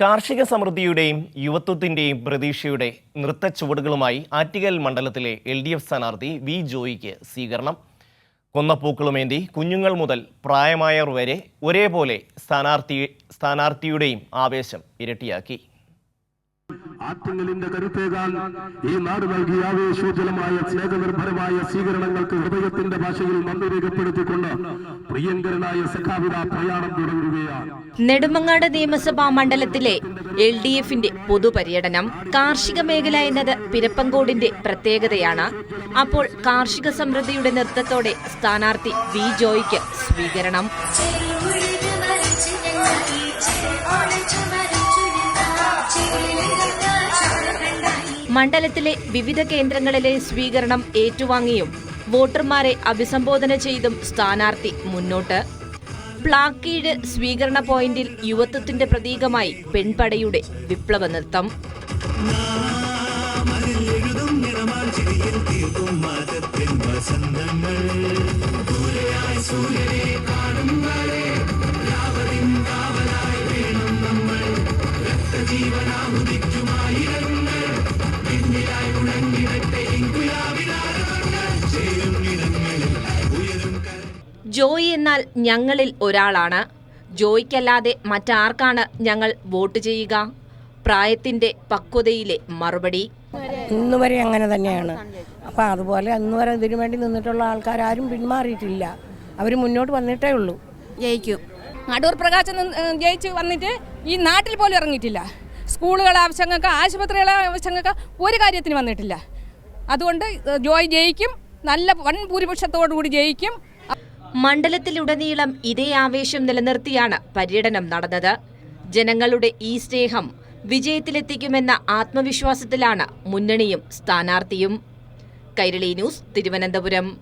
കാർഷിക സമൃദ്ധിയുടെയും യുവത്വത്തിന്റെയും പ്രതീക്ഷയുടെ നൃത്ത ചുവടുകളുമായി ആറ്റിങ്ങൽ മണ്ഡലത്തിലെ എൽ ഡി എഫ് സ്ഥാനാർത്ഥി വി ജോയിക്ക് സ്വീകരണം. കൊന്നപ്പൂക്കളുമേന്തി കുഞ്ഞുങ്ങൾ മുതൽ പ്രായമായവർ വരെ ഒരേപോലെ സ്ഥാനാർത്ഥി സ്ഥാനാർത്ഥിയുടെയും ആവേശം ഇരട്ടിയാക്കി. ആറ്റിങ്ങലിന്റെ കരുത്തേകാൻ ഈ നാട് നൽകിയ ആവേശോജ്വലമായ സ്നേഹനിർഭരമായ സ്വീകരണങ്ങൾക്ക് ഹൃദയത്തിന്റെ ഭാഷയിൽ നന്ദി രേഖപ്പെടുത്തിക്കൊണ്ട് പ്രിയങ്കരനായ സഖാവിത പ്രയാണം തുടരുകയാണ് നെടുമങ്ങാട് നിയമസഭാ മണ്ഡലത്തിലെ എൽ ഡി എഫിന്റെ പൊതുപര്യടനം കാർഷിക മേഖല എന്നത് പിരപ്പങ്കോടിന്റെ പ്രത്യേകതയാണ്. അപ്പോൾ കാർഷിക സമൃദ്ധിയുടെ നൃത്തത്തോടെ സ്ഥാനാർത്ഥി വി ജോയ്ക്ക് സ്വീകരണം. മണ്ഡലത്തിലെ വിവിധ കേന്ദ്രങ്ങളിലെ സ്വീകരണം ഏറ്റുവാങ്ങിയും വോട്ടർമാരെ അഭിസംബോധന ചെയ്തും സ്ഥാനാർത്ഥി മുന്നോട്ട്. പ്ലാക്കീഴ് സ്വീകരണ പോയിന്റിൽ യുവത്വത്തിന്റെ പ്രതീകമായി പെൺപടയുടെ വിപ്ലവ നൃത്തം. ജോയി എന്നാൽ ഞങ്ങളിൽ ഒരാളാണ്. ജോയിക്കല്ലാതെ മറ്റാർക്കാണ് ഞങ്ങൾ വോട്ട് ചെയ്യുക? പ്രായത്തിന്റെ പക്വതയിലെ മറുപടി. ഇന്ന് വരെ അങ്ങനെ തന്നെയാണ്. അപ്പം അതുപോലെ അന്ന് വരെ ഇതിനു വേണ്ടി നിന്നിട്ടുള്ള ആൾക്കാരും പിന്മാറിയിട്ടില്ല. അവർ മുന്നോട്ട് വന്നിട്ടേ ഉള്ളൂ. ജയിക്കും. അടൂർ പ്രകാശം ജയിച്ച് വന്നിട്ട് ഈ നാട്ടിൽ പോലും ഇറങ്ങിയിട്ടില്ല. സ്കൂളുകളെ ആവശ്യങ്ങൾക്ക് ആശുപത്രികളെ ആവശ്യങ്ങൾക്ക് ഒരു കാര്യത്തിന് വന്നിട്ടില്ല. അതുകൊണ്ട് ജോയ് ജയിക്കും. നല്ല വൻ ഭൂരിപക്ഷത്തോടു കൂടി ജയിക്കും. മണ്ഡലത്തിലുടനീളം ഇതേ ആവേശം നിലനിർത്തിയാണ് പര്യടനം നടന്നത്. ജനങ്ങളുടെ ഈ സ്നേഹം വിജയത്തിലെത്തിക്കുമെന്ന ആത്മവിശ്വാസത്തിലാണ് മുന്നണിയും സ്ഥാനാർത്ഥിയും. കൈരളി ന്യൂസ് തിരുവനന്തപുരം.